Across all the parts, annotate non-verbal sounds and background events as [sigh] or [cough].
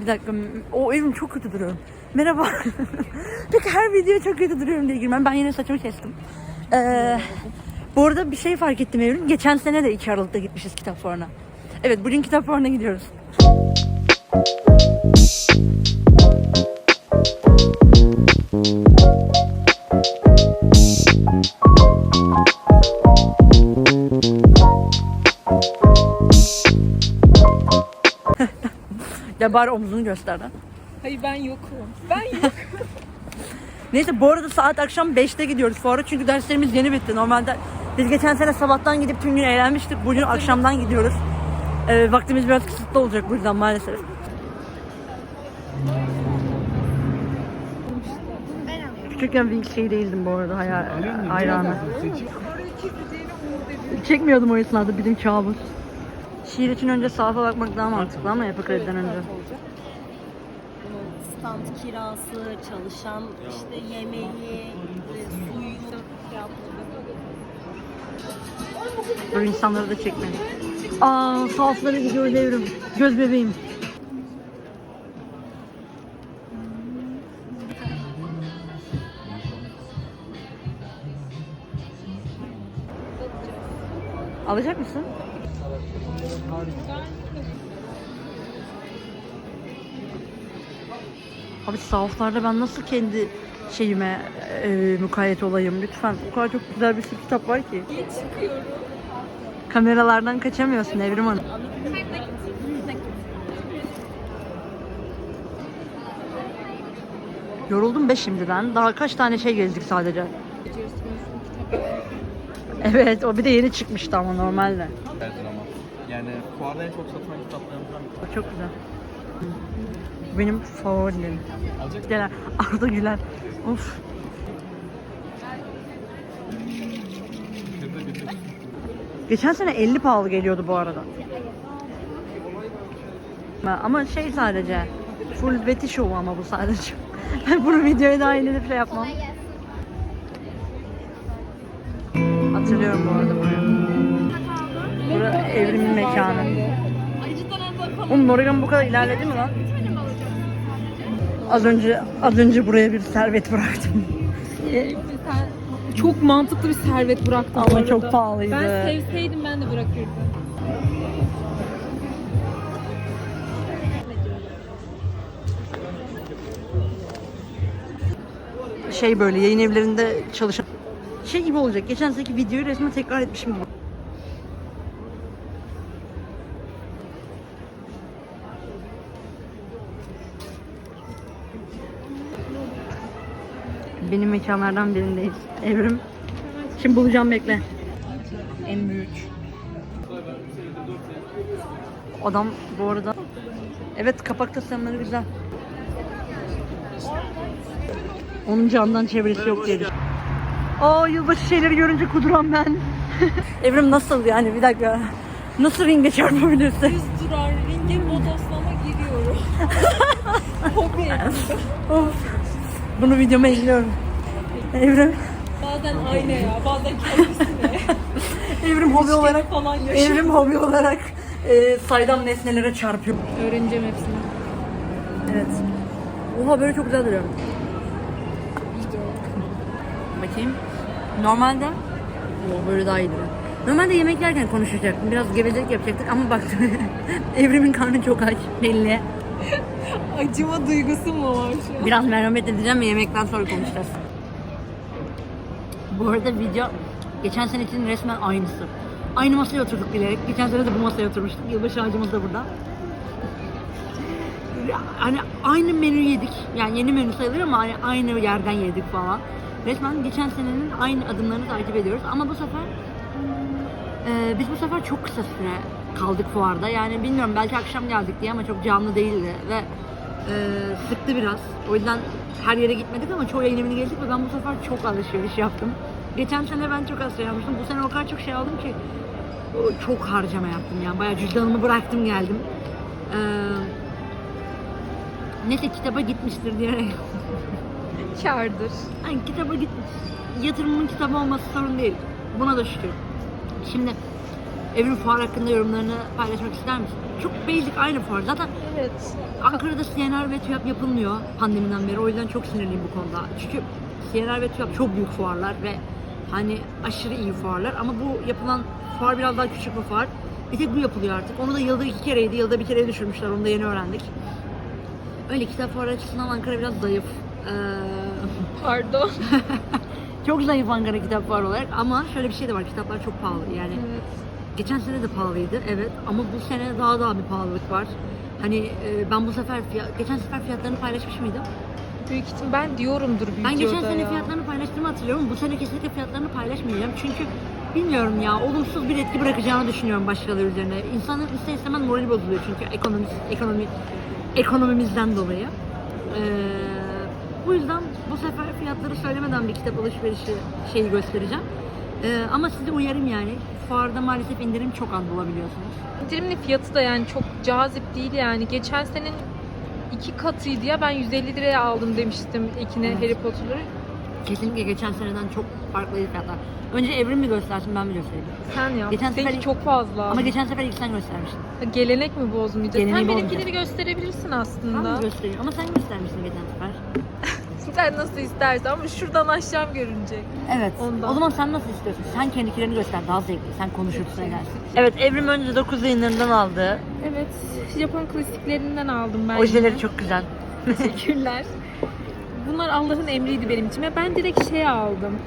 Bir dakika. O evim çok kötü duruyorum. Merhaba. [laughs] Peki her video çok kötü duruyorum diye girmem. Ben yine saçımı kestim. Ee, bu arada bir şey fark ettim evrim. Geçen sene de 2 Aralık'ta gitmişiz kitap fuarına. Evet bugün kitap fuarına gidiyoruz. Bari omzunu göster lan. Hayır ben yokum. Ben yokum. [laughs] Neyse bu arada saat akşam 5'te gidiyoruz fuara çünkü derslerimiz yeni bitti. Normalde biz geçen sene sabahtan gidip tüm gün eğlenmiştik. Bugün akşamdan gidiyoruz. Ee, vaktimiz biraz kısıtlı olacak bu yüzden maalesef. Küçükken Wings şey değildim bu arada hayal, hayranı. Çekmiyordum o esnada bizim kabus. Şiir için önce saate bakmak daha mantıklı ama yapı krediden önce. stand kirası, çalışan işte yemeği, e, suyu Böyle insanları da çekme. Aa sahaflara gidiyoruz evrim. Göz bebeğim. Alacak mısın? Abi sahaflarda ben nasıl kendi şeyime e, mukayyet olayım lütfen. O kadar çok güzel bir sürü kitap var ki. Kameralardan kaçamıyorsun Evrim Hanım. Yoruldum be şimdiden. Daha kaç tane şey gezdik sadece. Evet o bir de yeni çıkmıştı ama normalde. Verdin ama. Yani fuarda en çok satılan kitaplarımızdan bir çok güzel. Benim favorim. Gelen Arda Güler. Of. Geçen sene 50 pahalı geliyordu bu arada. Ama şey sadece full Betty Show ama bu sadece. [laughs] Bunu videoya dahil edip şey yapmam. Hatırlıyorum bu arada burayı. Bura evrimin mekanı. Oğlum Norigan bu kadar ilerledi mi lan? Az önce az önce buraya bir servet bıraktım. Çok mantıklı bir servet bıraktım. bu Ama arada. çok pahalıydı. Ben sevseydim ben de bırakırdım. şey böyle yayın evlerinde çalışan şey gibi olacak. Geçen seneki videoyu resmen tekrar etmişim gibi. Mekanlardan birindeyiz. Evrim. Şimdi bulacağım bekle. En büyük. Adam bu arada. Evet kapak tasarımları güzel. Onun camdan çevresi yok diye Aa yılbaşı şeyleri görünce kuduran ben. [laughs] Evrim nasıl yani bir dakika. Nasıl ringe çarpabilirsin? Düz durar ringe bodoslama giriyorum. [laughs] Hobi. Bunu videoma ekliyorum. Evrim, Bazen aynaya, bazen kendisine. [laughs] evrim hobi olarak falan yaşıyor. evrim hobi olarak e, saydam nesnelere çarpıyor. Öğreneceğim hepsini. Evet. Oha böyle çok güzel duruyor. Bakayım. Normalde Oha böyle daha iyi duruyor. Normalde yemek yerken konuşacaktım. Biraz gevezelik yapacaktık ama baktım. [laughs] Evrimin karnı çok aç belli. [laughs] Acıma duygusu mu var şu an? Biraz merhamet edeceğim ve yemekten sonra konuşacağız. Bu arada video geçen sene için resmen aynısı. Aynı masaya oturduk bilerek. Geçen sene de bu masaya oturmuştuk. Yılbaşı ağacımız da burada. Hani aynı menü yedik. Yani yeni menü sayılır ama hani aynı yerden yedik falan. Resmen geçen senenin aynı adımlarını takip ediyoruz. Ama bu sefer e, biz bu sefer çok kısa süre kaldık fuarda. Yani bilmiyorum belki akşam geldik diye ama çok canlı değildi ve e, sıktı biraz. O yüzden her yere gitmedik ama çoğu yayın evine gezdik ve ben bu sefer çok alışveriş yaptım. Geçen sene ben çok az şey almıştım. Bu sene o kadar çok şey aldım ki çok harcama yaptım yani. Bayağı cüzdanımı bıraktım geldim. Ee, neyse kitaba gitmiştir diyerek. Kârdır. [laughs] Hani kitaba gitmiş. Yatırımın kitabı olması sorun değil. Buna da şükür. Şimdi Evrim Fuar hakkında yorumlarını paylaşmak ister misin? Çok basic aynı fuar. Zaten Evet. Ankara'da CNR ve TÜYAP yapılmıyor pandemiden beri. O yüzden çok sinirliyim bu konuda. Çünkü CNR ve TÜYAP çok büyük fuarlar ve hani aşırı iyi fuarlar. Ama bu yapılan fuar biraz daha küçük bir fuar. Bir tek bu yapılıyor artık. Onu da yılda iki kereydi. Yılda bir kere düşürmüşler. Onu da yeni öğrendik. Öyle kitap fuarı açısından Ankara biraz zayıf. Ee, Pardon. [laughs] çok zayıf Ankara kitap fuarı olarak. Ama şöyle bir şey de var. Kitaplar çok pahalı. Yani evet. Geçen sene de pahalıydı evet ama bu sene daha daha bir pahalılık var. Hani e, ben bu sefer fiyat, geçen sefer fiyatlarını paylaşmış mıydım? Büyük ihtim ben diyorumdur videoda Ben geçen sene ya. fiyatlarını paylaştığımı hatırlıyorum. Bu sene kesinlikle fiyatlarını paylaşmayacağım. Çünkü bilmiyorum ya olumsuz bir etki bırakacağını düşünüyorum başkaları üzerine. İnsanın ister istemez morali bozuluyor çünkü ekonomi, ekonomi ekonomimizden dolayı. Ee, bu yüzden bu sefer fiyatları söylemeden bir kitap alışverişi şeyi göstereceğim. Ee, ama sizi uyarım yani. Fuarda maalesef indirim çok az bulabiliyorsunuz. İndirimli fiyatı da yani çok cazip değil yani. Geçen senenin iki katıydı ya ben 150 liraya aldım demiştim ikine Evet. Harry Potter'ı. Kesinlikle geçen seneden çok farklı fiyatlar. Önce Evrim mi göstersin ben mi göstereyim? Sen ya. Geçen Seninki sefer- çok fazla. Ama geçen sefer ilk sen göstermiştin. Gelenek mi bozmayacak? Geleneği Sen benimkini bir gösterebilirsin Ben aslında. mi göstereyim? Ama sen göstermiştin geçen sefer. [laughs] Sen nasıl istersen ama şuradan aşağı görünecek. Evet. Ondan. O zaman sen nasıl istiyorsun? Sen kendikilerini göster daha zevkli. Sen konuşursun edersin. Evet Evrim önce 9 yayınlarından aldı. Evet, Japon klasiklerinden aldım ben. Ojeleri yine. çok güzel. [laughs] Teşekkürler. Bunlar Allah'ın emriydi benim için. ve Ben direkt şey aldım.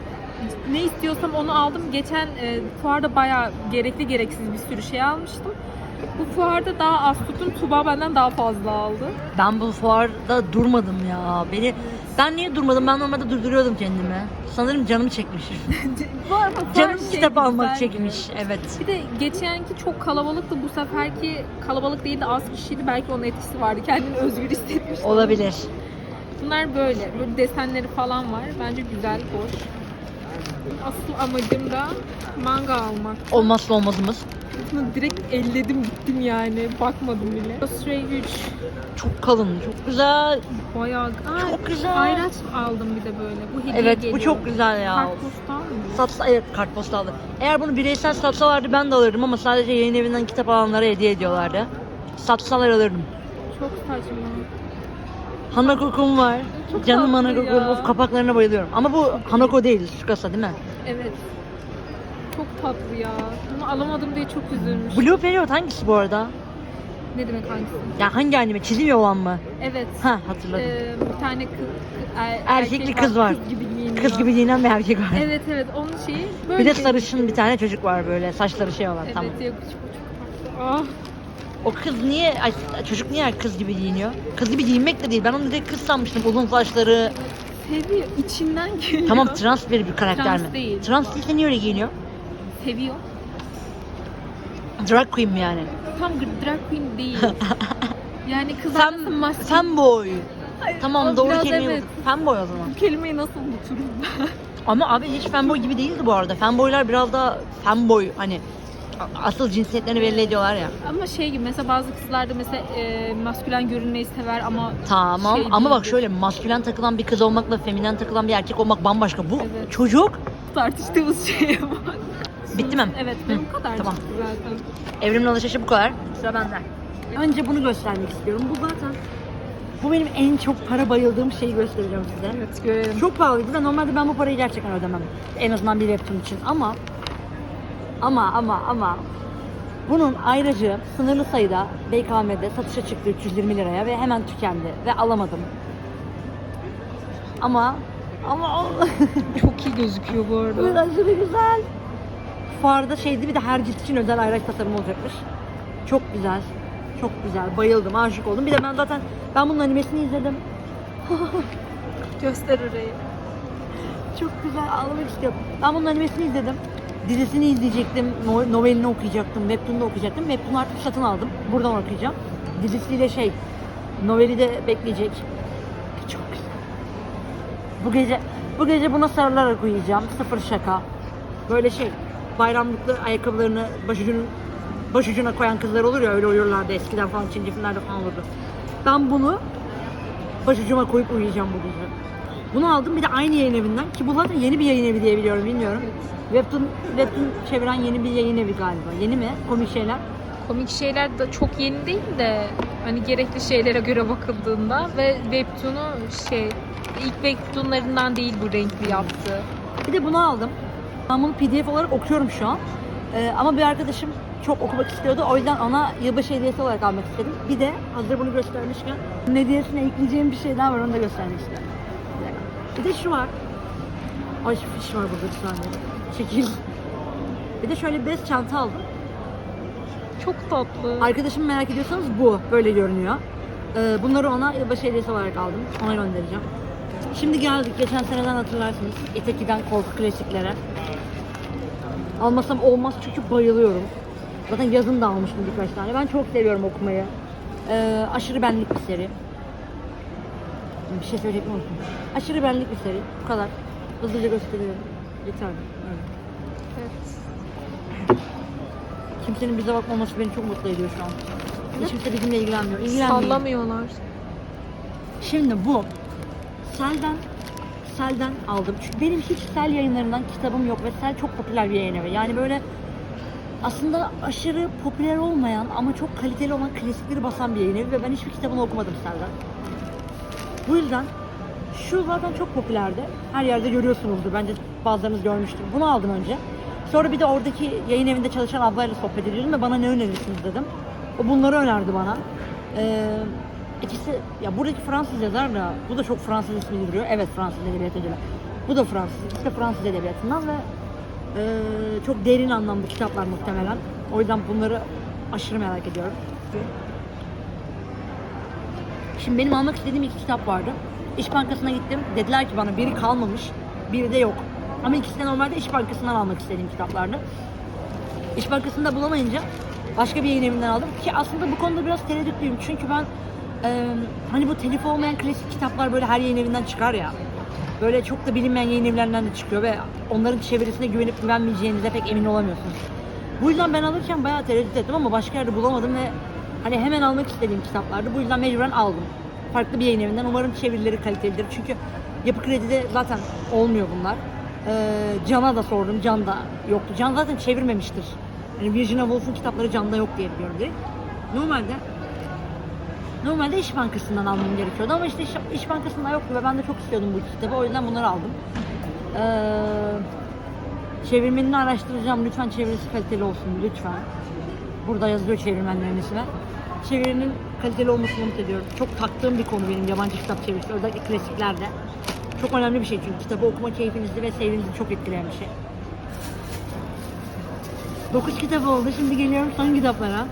Ne istiyorsam onu aldım. Geçen e, fuarda bayağı gerekli gereksiz bir sürü şey almıştım. Bu fuarda daha az tuttum. Tuba benden daha fazla aldı. Ben bu fuarda durmadım ya. Beni ben niye durmadım? Ben normalde durduruyordum kendimi. Sanırım canım çekmiş. [laughs] Bu arada fuar Canım şey kitap almak çekmiş. Evet. Bir de geçenki çok kalabalıktı. Bu seferki kalabalık değildi az kişiydi. Belki onun etkisi vardı. Kendini özgür hissetmiş. Olabilir. Bunlar böyle. Böyle desenleri falan var. Bence güzel, hoş. Asıl amacım da manga almak. Olmazsa olmazımız. Bunu direkt elledim gittim yani. Bakmadım bile. Stray 3 Çok kalın, çok güzel. bayağı... Aa, Çok güzel. Ayraç aldım bir de böyle. Bu hediye Evet, geliyor. bu çok güzel ya. Kartpostal mı? Satsa, evet kartpostaldı. Eğer bunu bireysel satsalardı ben de alırdım ama sadece yayın evinden kitap alanlara hediye ediyorlardı. Satsalar alırdım. Çok saçma. Hanako-kun var. Çok Canım tatlı ya. Of kapaklarına bayılıyorum. Ama bu Hanako değil, Tsukasa değil mi? Evet. Çok tatlı ya. Bunu alamadım diye çok üzülmüş. Blue Period hangisi bu arada? Ne demek hangisi? Ya hangi anime? Çizim olan mı? Evet. Ha hatırladım. Ee, bir tane kız, er- Erkekli erkek kız var. Kız gibi giyiniyor. Kız gibi giyinen bir erkek var. Evet evet onun şeyi böyle bir de bir- sarışın bir tane çocuk var böyle saçları şey olan Evet tamam. çok tatlı. Ah. O kız niye, ay, çocuk niye kız gibi giyiniyor? Kız gibi giyinmek de değil. Ben onu direkt kız sanmıştım. Uzun saçları. Seviyor. içinden geliyor. Tamam trans bir bir karakter Trans mi? değil. Trans değilse niye öyle giyiniyor? Seviyor. Drag queen mi yani? Tam drag queen değil. [laughs] yani kızlar Fem, nasıl maske... femboy. Hayır, Tamam o doğru biraz kelime evet. evet. Femboy o zaman. Bu kelimeyi nasıl unuturum ben? [laughs] Ama abi hiç femboy gibi değildi bu arada. Femboylar biraz daha femboy hani a- asıl cinsiyetlerini belli ediyorlar ya. ama şey gibi mesela bazı kızlar da mesela e, maskülen görünmeyi sever ama Tamam Şey ama bak değildir. şöyle maskülen takılan bir kız olmakla feminen takılan bir erkek olmak bambaşka. Bu Evet. çocuk tartıştığımız şeye bak. Bitti mi? Evet Hı, bu kadar tamam. zaten. Evrim'in alışverişi bu kadar. Sıra bende. Önce bunu göstermek istiyorum. Bu zaten bu benim en çok para bayıldığım şeyi göstereceğim size. Evet görelim. Çok pahalıydı ve normalde ben bu parayı gerçekten ödemem. En azından bir webtoon için ama ama ama ama bunun ayrıcı sınırlı sayıda BKM'de satışa çıktı 320 liraya ve hemen tükendi ve alamadım. Ama ama Çok iyi gözüküyor bu arada. Böyle aşırı güzel. Fuarda şeydi bir de her cilt için özel ayraç tasarımı olacakmış. Çok güzel. Çok güzel. Bayıldım, aşık oldum. Bir de ben zaten ben bunun animesini izledim. [laughs] Göster orayı. Çok güzel. Ağlamak istiyorum. Ben bunun animesini izledim. Dizisini izleyecektim. no- Novelini okuyacaktım. Webtoon'u okuyacaktım. Webtoon'u artık satın aldım. Buradan okuyacağım. Dizisiyle şey noveli de bekleyecek. Çok güzel. Bu gece bu gece buna sarılarak uyuyacağım. Sıfır şaka. Böyle şey bayramlıklı ayakkabılarını başucunun başucuna koyan kızlar olur ya öyle uyurlardı eskiden falan Çince filmlerde falan olurdu. Ben bunu başucuma koyup uyuyacağım bu gece. Bunu aldım bir de aynı yayın evinden ki bu zaten yeni bir yayın evi diye biliyorum bilmiyorum. Webtoon, Webtoon çeviren yeni bir yayın evi galiba. Yeni mi? Komik şeyler. Komik şeyler de çok yeni değil de Hani gerekli şeylere göre bakıldığında ve Webtoon'u şey ilk Webtoon'larından değil bu renkli yaptığı. Bir de bunu aldım. Ben bunu PDF olarak okuyorum şu an. Ee, ama bir arkadaşım çok okumak istiyordu. O yüzden ona yılbaşı hediyesi olarak almak istedim. Bir de hazır bunu göstermişken hediyesine ekleyeceğim bir şey daha var. Onu da göstermek istedim. Bir de şu var. Ay fiş var burada bir saniye. Çekil. Bir de şöyle bez çanta aldım. Çok tatlı. Arkadaşım merak ediyorsanız bu. Böyle görünüyor. Ee, bunları ona yılbaşı hediyesi olarak aldım. Ona göndereceğim. Şimdi geldik. Geçen seneden hatırlarsınız. Itaki'den korku klasiklere. Almasam olmaz çünkü bayılıyorum. Zaten yazın da almıştım birkaç tane. Ben çok seviyorum okumayı. Ee, aşırı benlik bir seri. Bir şey söyleyecektim unuttum. Aşırı benlik bir seri. Bu kadar. Hızlıca gösteriyorum. Yeter. Evet. Evet. Kimsenin bize bakmaması beni çok mutlu ediyor şu an. Hiç kimse bizimle ilgilenmiyor. İlgilenmiyor. Sallamıyorlar. Şimdi bu Sel'den Sel'den aldım. Çünkü benim hiç Sel yayınlarından kitabım yok ve Sel çok popüler bir yayın evi. Yani böyle aslında aşırı popüler olmayan ama çok kaliteli olan klasikleri basan bir yayın evi ve ben hiçbir kitabını okumadım Sel'den. Bu yüzden şu zaten çok popülerdi. Her yerde görüyorsunuzdur. Bence bazılarınız görmüştür. Bunu aldım önce. Sonra bir de oradaki yayın evinde çalışan ablayla sohbet ediyordum ve bana ne önerirsiniz dedim. O bunları önerdi bana. Ee, ikisi, ya buradaki Fransız yazar da, bu da çok Fransız ismi duruyor. Evet Fransız edebiyatı ödülü. Bu da Fransız, ikisi de Fransız edebiyatından ve e, çok derin anlamda kitaplar muhtemelen. O yüzden bunları aşırı merak ediyorum. Şimdi benim almak istediğim iki kitap vardı. İş Bankası'na gittim. Dediler ki bana biri kalmamış, biri de yok. Ama ikisi de normalde İş Bankası'ndan almak istediğim kitaplardı. İş Bankası'nda bulamayınca başka bir yayın evinden aldım. Ki aslında bu konuda biraz tereddütlüyüm. Çünkü ben e, hani bu telif olmayan klasik kitaplar böyle her yayın evinden çıkar ya. Böyle çok da bilinmeyen yayın evlerinden de çıkıyor ve onların çevirisine güvenip güvenmeyeceğinize pek emin olamıyorsunuz. Bu yüzden ben alırken bayağı tereddüt ettim ama başka yerde bulamadım ve hani hemen almak istediğim kitaplardı. Bu yüzden mecburen aldım. Farklı bir yayın evinden. Umarım çevirileri kalitelidir. Çünkü Yapı Kredi'de zaten olmuyor bunlar. Ee, Can'a da sordum. Can da yoktu. Can zaten çevirmemiştir. Yani Virginia Woolf'un kitapları Can'da yok diye biliyorum direkt. Normalde Normalde İş Bankası'ndan almam gerekiyordu ama işte İş, İş Bankası'nda yoktu ve ben de çok istiyordum bu kitabı. O yüzden bunları aldım. Ee, çevirmenini araştıracağım. Lütfen çevirisi kaliteli olsun. Lütfen. Burada yazıyor çevirmenlerin ismi. Çevirinin kaliteli olmasını umut ediyorum. Çok taktığım bir konu benim yabancı kitap çevirisi. Özellikle klasiklerde. Çok önemli bir şey çünkü kitabı okuma keyfinizi ve sevginizi çok etkileyen bir şey. 9 kitap oldu. Şimdi geliyorum son kitaplara.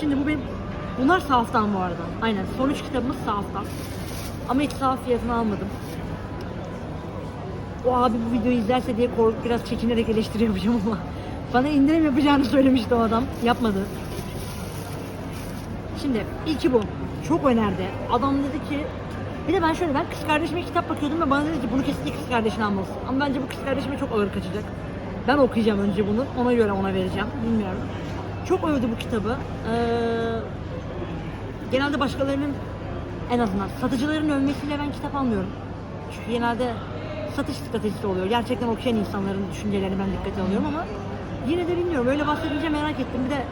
Şimdi bu benim... Bunlar sahaftan bu arada. Aynen. Son 3 kitabımız sahaftan. Ama hiç sahaf fiyatını almadım. O abi bu videoyu izlerse diye korkup biraz çekinerek eleştiri yapacağım ama [laughs] bana indirim yapacağını söylemişti o adam. Yapmadı. Şimdi ilki bu. Çok önerdi. Adam dedi ki bir de ben şöyle ben kız kardeşime kitap bakıyordum ve bana dedi ki bunu kesinlikle kız kardeşine almalısın. Ama bence bu kız kardeşime çok ağır kaçacak. Ben okuyacağım önce bunu. Ona göre ona vereceğim. Bilmiyorum. Çok övdü bu kitabı. Ee, genelde başkalarının en azından satıcıların övmesiyle ben kitap almıyorum. Çünkü genelde satış stratejisi oluyor. Gerçekten okuyan insanların düşüncelerini ben dikkate alıyorum ama yine de bilmiyorum. Öyle bahsedince merak ettim. Bir de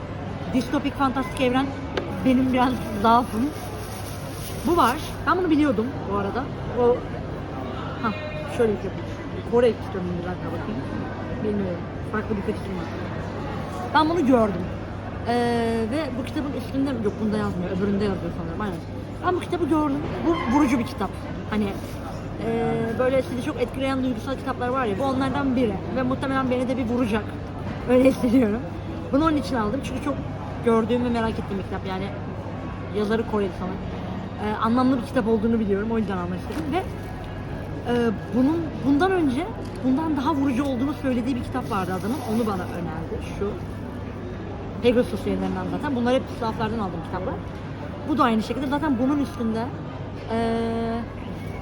distopik fantastik evren benim biraz zaafım. Bu var. Ben bunu biliyordum bu arada. O ha şöyle bir şey. Kore istiyorum bir dakika bakayım. Bilmiyorum. Farklı bir isim var. Ben bunu gördüm. Ee, ve bu kitabın üstünde yok bunda yazmıyor. Öbüründe yazıyor sanırım. Aynen. Ben bu kitabı gördüm. Bu vurucu bir kitap. Hani ee, böyle sizi çok etkileyen duygusal kitaplar var ya bu onlardan biri ve muhtemelen beni de bir vuracak. Öyle hissediyorum. Bunu onun için aldım çünkü çok gördüğüm ve merak ettiğim bir kitap yani yazarı Koreli sanırım. Ee, anlamlı bir kitap olduğunu biliyorum o yüzden almak istedim ve e, bunun bundan önce bundan daha vurucu olduğunu söylediği bir kitap vardı adamın onu bana önerdi şu Pegasus yayınlarından zaten bunlar hep sahaflardan aldığım kitaplar. Bu da aynı şekilde zaten bunun üstünde eee,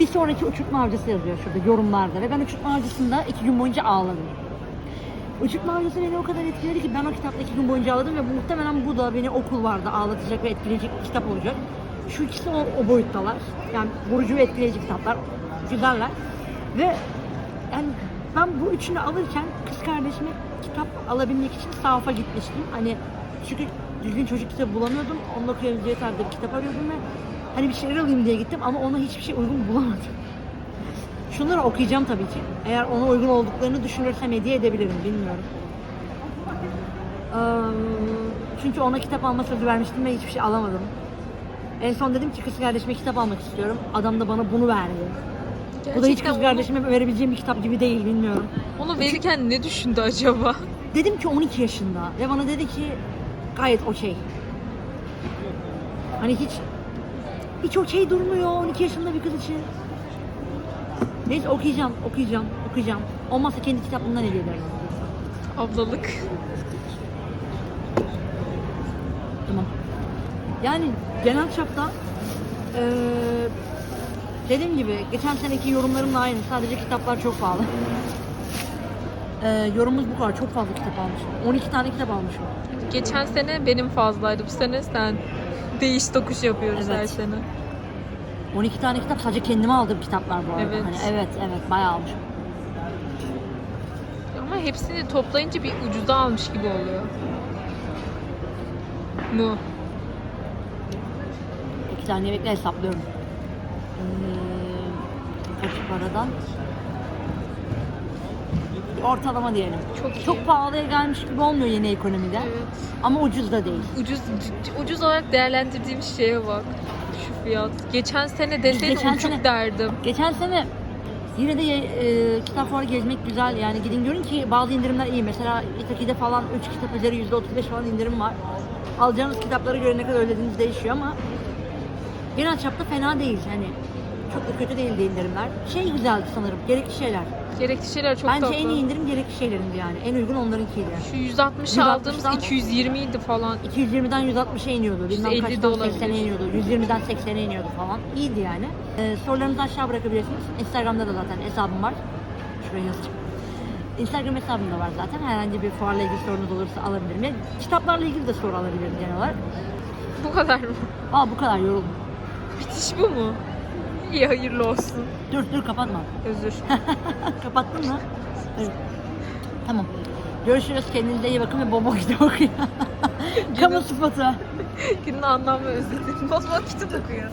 bir sonraki uçurtma avcısı yazıyor şurada yorumlarda ve ben uçurtma avcısında iki gün boyunca ağladım. Uçurtma avcısı beni o kadar etkiledi ki ben o kitapta iki gün boyunca ağladım ve muhtemelen bu da beni okul vardı ağlatacak ve etkileyecek bir kitap olacak. Şu ikisi o, o boyuttalar. Yani vurucu ve etkileyici kitaplar. Güzeller. Ve yani ben bu üçünü alırken kız kardeşime kitap alabilmek için sahafa gitmiştim. Hani çünkü düzgün çocuk kitabı bulamıyordum. Onunla okuyabileceği tarzda bir kitap arıyordum ve hani bir şeyler alayım diye gittim ama ona hiçbir şey uygun bulamadım. Şunları okuyacağım tabii ki. Eğer ona uygun olduklarını düşünürsem hediye edebilirim, bilmiyorum. Eee, çünkü ona kitap alma sözü vermiştim ve hiçbir şey alamadım. En son dedim ki kız kardeşime kitap almak istiyorum. Adam da bana bunu verdi. Bu da hiç kız kardeşime verebileceğim bir kitap gibi değil, bilmiyorum. Onu, verirken ne düşündü acaba? Dedim ki 12 yaşında ve bana dedi ki gayet okey. Hani hiç hiç okey durmuyor 12 yaşında bir kız için. Neyse okuyacağım, okuyacağım, okuyacağım. Olmazsa kendi kitaplığımdan hediye ederim. Ablalık. Tamam. Yani genel çapta eee dediğim gibi geçen seneki yorumlarımla aynı. Sadece kitaplar çok pahalı. Eee [laughs] yorumumuz bu kadar. Çok fazla kitap almışım. 12 tane kitap almışım. Geçen sene benim fazlaydı. Bu sene sen değiş tokuş yapıyoruz Evet. her sene. 12 tane kitap sadece kendime aldığım kitaplar bu arada. Evet. Hani evet evet bayağı almışım. Ama hepsini toplayınca bir ucuza almış gibi oluyor. Mu. İki tane bekle hesaplıyorum. Ee, kaç paradan? Ortalama diyelim. Çok iyi. Çok pahalıya gelmiş gibi olmuyor yeni ekonomide. Evet. Ama ucuz da değil. Ucuz ucuz olarak değerlendirdiğim şeye bak. Şu fiyat. Geçen sene deseydi geçen uçuk sene- derdim. Geçen sene yine de e, kitap fuarı gezmek güzel. Yani gidin görün ki bazı indirimler iyi. Mesela İtaki'de falan 3 kitap üzeri %35 falan indirim var. Alacağınız kitaplara göre ne kadar ödediğiniz değişiyor ama genel çapta fena değil. Hani çok da kötü değildi indirimler. Şey güzeldi sanırım. Gerekli şeyler. Gerekli şeyler çok Bence tatlı. en iyi indirim gerekli şeylerindi yani. En uygun onlarınkiydi. Şu 160 160'dan aldığımız 220 idi falan. 220'den 160'a iniyordu. Bilmem 150 de kaçtan olabilir. 80'e iniyordu. 120'den 80'e iniyordu falan. İyiydi yani. Ee, sorularınızı aşağı bırakabilirsiniz. Instagram'da da zaten hesabım var. Şuraya yazacağım. Instagram hesabım da var zaten. Herhangi bir fuarla ilgili sorunuz olursa alabilirim. Ya, kitaplarla ilgili de soru alabilirim genel olarak. Bu kadar mı? Aa bu kadar yoruldum. Bitiş bu mu? İyi hayırlı olsun. Dur dur kapatma. Özür. [laughs] Kapattın mı? Evet. Tamam. Görüşürüz. Kendinize iyi bakın ve bol kitap okuyun. [laughs] Kamu spotu. Günün anlam ve özeti. Bozma kitap okuyor.